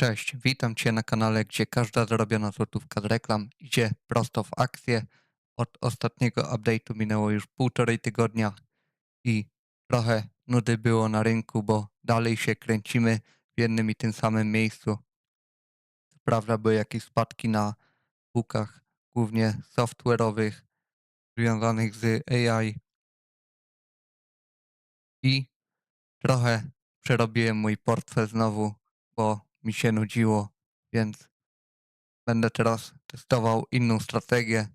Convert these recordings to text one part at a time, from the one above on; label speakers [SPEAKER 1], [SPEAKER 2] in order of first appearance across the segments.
[SPEAKER 1] Cześć, witam Cię na kanale, gdzie każda zarobiona złotówka z reklam idzie prosto w akcję. Od ostatniego update'u minęło już półtorej tygodnia i trochę nudy było na rynku, bo dalej się kręcimy w jednym i tym samym miejscu. Co prawda były jakieś spadki na spółkach, głównie software'owych, związanych z AI i trochę przerobiłem mój portfel znowu, bo mi się nudziło, więc będę teraz testował inną strategię,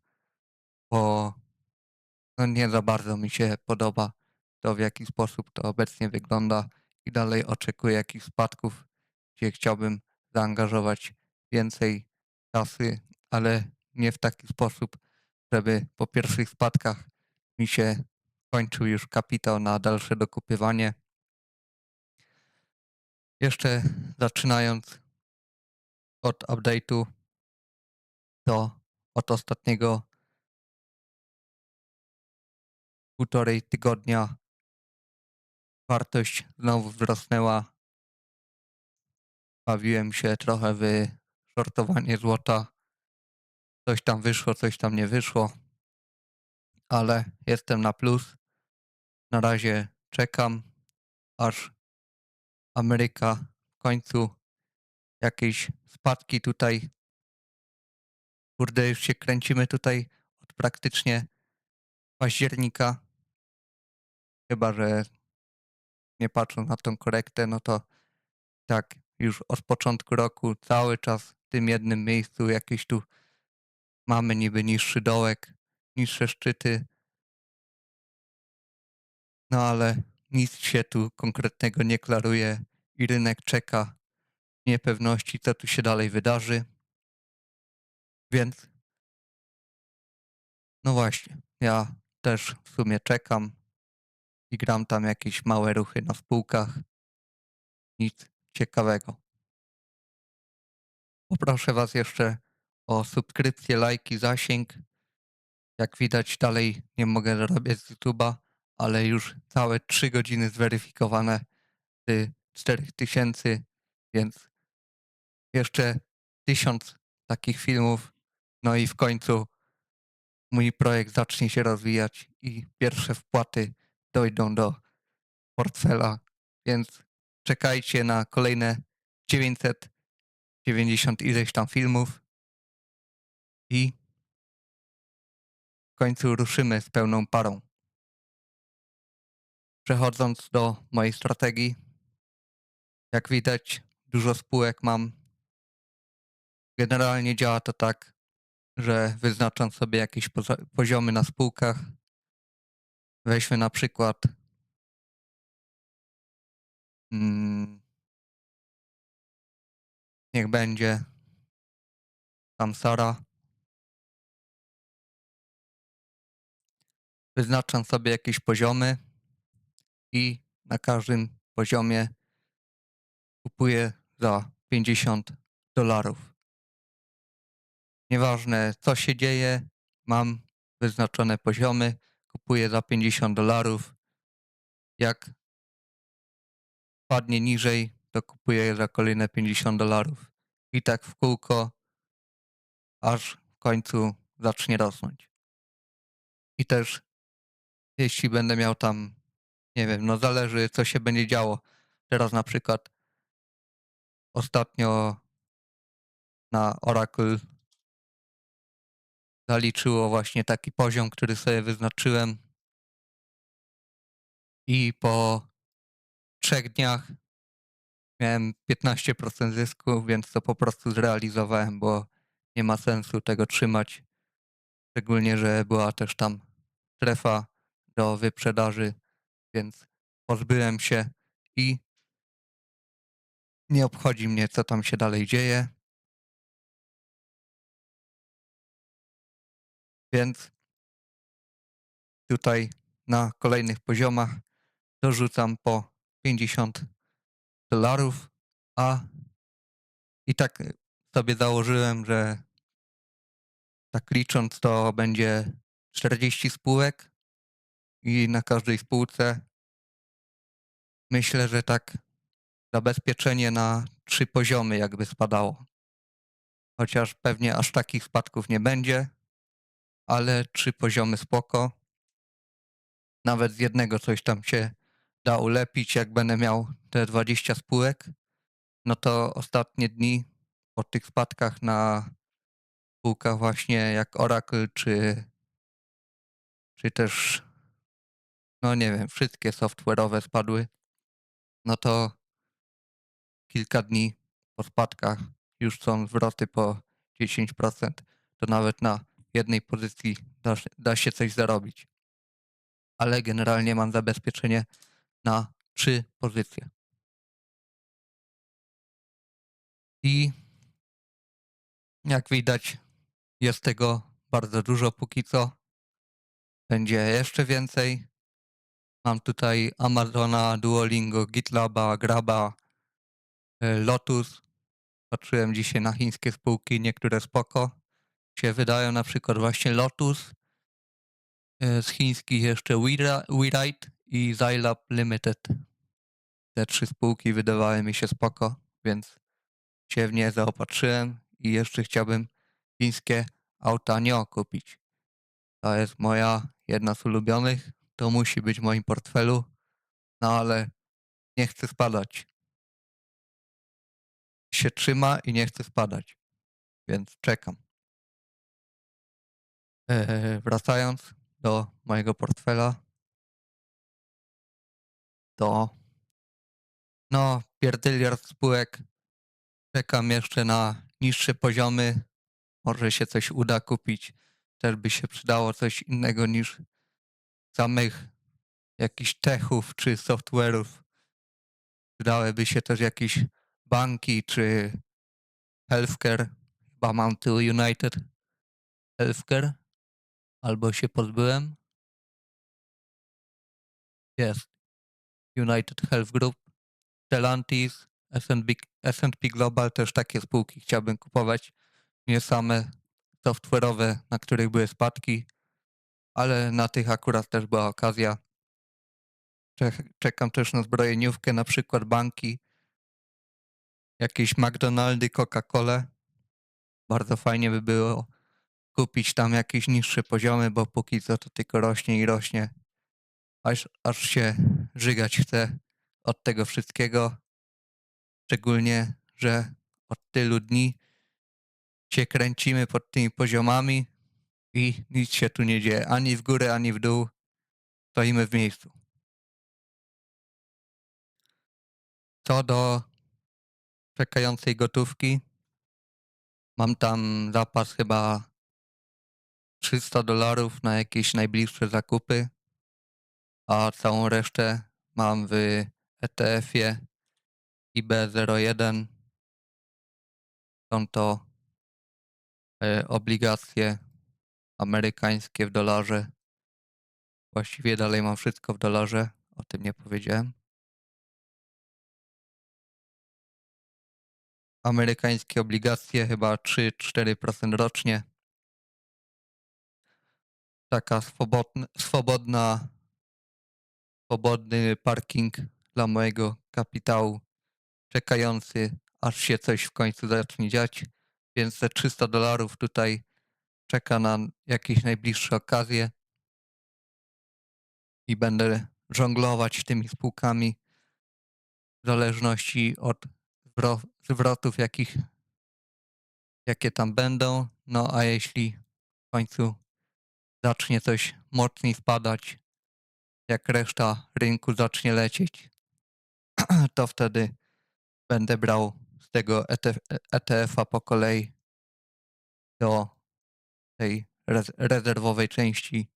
[SPEAKER 1] bo no nie za bardzo mi się podoba to, w jaki sposób to obecnie wygląda i dalej oczekuję jakichś spadków, gdzie chciałbym zaangażować więcej kasy, ale nie w taki sposób, żeby po pierwszych spadkach mi się kończył już kapitał na dalsze dokupywanie. Jeszcze zaczynając od update'u, to od ostatniego półtorej tygodnia wartość znowu wzrosnęła. Bawiłem się trochę w shortowanie złota. Coś tam wyszło, coś tam nie wyszło, ale jestem na plus. Na razie czekam, aż Ameryka w końcu jakieś spadki tutaj. Kurde, już się kręcimy tutaj od praktycznie października. Chyba, że nie patrząc na tą korektę, no to tak już od początku roku cały czas w tym jednym miejscu jakieś tu mamy niby niższy dołek, niższe szczyty. No ale nic się tu konkretnego nie klaruje i rynek czeka niepewności, co tu się dalej wydarzy. Więc no właśnie, ja też w sumie czekam i gram tam jakieś małe ruchy na spółkach. Nic ciekawego. Poproszę Was jeszcze o subskrypcję, lajki, zasięg. Jak widać, dalej nie mogę zarabiać z YouTube'a, ale już całe 3 godziny zweryfikowane z 4000, więc jeszcze 1000 takich filmów. No i w końcu mój projekt zacznie się rozwijać i pierwsze wpłaty dojdą do portfela, więc czekajcie na kolejne 990 ileś tam filmów i w końcu ruszymy z pełną parą. Przechodząc do mojej strategii, jak widać, dużo spółek mam. Generalnie działa to tak, że wyznaczam sobie jakieś poziomy na spółkach. Weźmy na przykład mm, niech będzie Samsara. Wyznaczam sobie jakieś poziomy i na każdym poziomie kupuję za 50 dolarów. Nieważne co się dzieje, mam wyznaczone poziomy, kupuję za 50 dolarów. Jak padnie niżej, to kupuję za kolejne 50 dolarów. I tak w kółko, aż w końcu zacznie rosnąć. I też jeśli będę miał tam, nie wiem, no zależy co się będzie działo. Teraz na przykład ostatnio na Oracle zaliczyło właśnie taki poziom, który sobie wyznaczyłem. I po trzech dniach miałem 15% zysku, więc to po prostu zrealizowałem, bo nie ma sensu tego trzymać. Szczególnie, że była też tam strefa do wyprzedaży, więc pozbyłem się i nie obchodzi mnie, co tam się dalej dzieje. Więc tutaj na kolejnych poziomach dorzucam po 50 dolarów, a i tak sobie założyłem, że tak licząc to będzie 40 spółek i na każdej spółce myślę, że tak zabezpieczenie na trzy poziomy jakby spadało. Chociaż pewnie aż takich spadków nie będzie, ale trzy poziomy spoko. Nawet z jednego coś tam się da ulepić, jak będę miał te 20 spółek, no to ostatnie dni po tych spadkach na spółkach właśnie jak Oracle, czy, czy też, no nie wiem, wszystkie software'owe spadły, no to kilka dni po spadkach już są zwroty po 10%, to nawet na jednej pozycji da, da się coś zarobić. Ale generalnie mam zabezpieczenie na trzy pozycje. I jak widać, jest tego bardzo dużo póki co. Będzie jeszcze więcej. Mam tutaj Amazona, Duolingo, GitLaba, Graba, e, Lotus. Patrzyłem dzisiaj na chińskie spółki, niektóre spoko się wydają, na przykład właśnie Lotus. E, Z chińskich jeszcze WeRide i Zylab Limited. Te trzy spółki wydawały mi się spoko, więc się w nie zaopatrzyłem i jeszcze chciałbym chińskie auta Nio kupić. To jest moja jedna z ulubionych. To musi być w moim portfelu. No ale nie chcę spadać. Się trzyma i nie chcę spadać. Więc czekam. Eee, wracając do mojego portfela, to no, pierdyliard spółek. Czekam jeszcze na niższe poziomy. Może się coś uda kupić. Też by się przydało coś innego niż samych jakichś techów czy software'ów. Przydałyby się też jakieś banki czy healthcare. Chyba mam tu United Healthcare. Albo się pozbyłem. Jest. United Health Group. Stellantis, S&P, Global, też takie spółki chciałbym kupować. Nie same software'owe, na których były spadki, ale na tych akurat też była okazja. Czek- Czekam też na zbrojeniówkę, na przykład banki, jakieś McDonaldy, Coca-Colę. Bardzo fajnie by było kupić tam jakieś niższe poziomy, bo póki co to tylko rośnie i rośnie. Aż, aż się żygać chce od tego wszystkiego. Szczególnie, że od tylu dni się kręcimy pod tymi poziomami i nic się tu nie dzieje. Ani w górę, ani w dół. Stoimy w miejscu. Co do czekającej gotówki, mam tam zapas chyba 300 dolarów na jakieś najbliższe zakupy, a całą resztę mam w ETF-ie IB01. Są to e, obligacje amerykańskie w dolarze. Właściwie dalej mam wszystko w dolarze, o tym nie powiedziałem. Amerykańskie obligacje chyba 3-4% rocznie. Taka swobodna, swobodna, swobodny parking dla mojego kapitału, czekający aż się coś w końcu zacznie dziać. Więc te 300 dolarów tutaj czeka na jakieś najbliższe okazje i będę żonglować tymi spółkami w zależności od zwro- zwrotów, jakich, jakie tam będą. No a jeśli w końcu zacznie coś mocniej spadać, jak reszta rynku zacznie lecieć, to wtedy będę brał z tego ETF ETF-a po kolei do tej rez- rezerwowej części,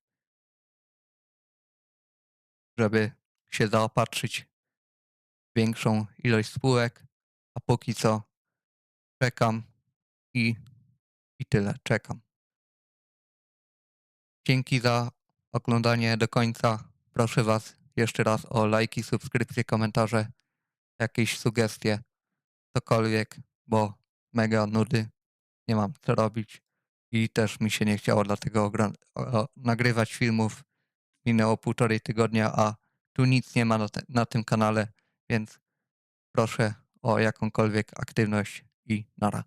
[SPEAKER 1] żeby się zaopatrzyć w większą ilość spółek, a póki co czekam i, i tyle, czekam. Dzięki za oglądanie do końca. Proszę Was jeszcze raz o lajki, subskrypcje, komentarze, jakieś sugestie, cokolwiek, bo mega nudy, nie mam co robić i też mi się nie chciało dlatego nagrywać filmów. Minęło półtorej tygodnia, a tu nic nie ma na, te, na tym kanale, więc proszę o jakąkolwiek aktywność i nara.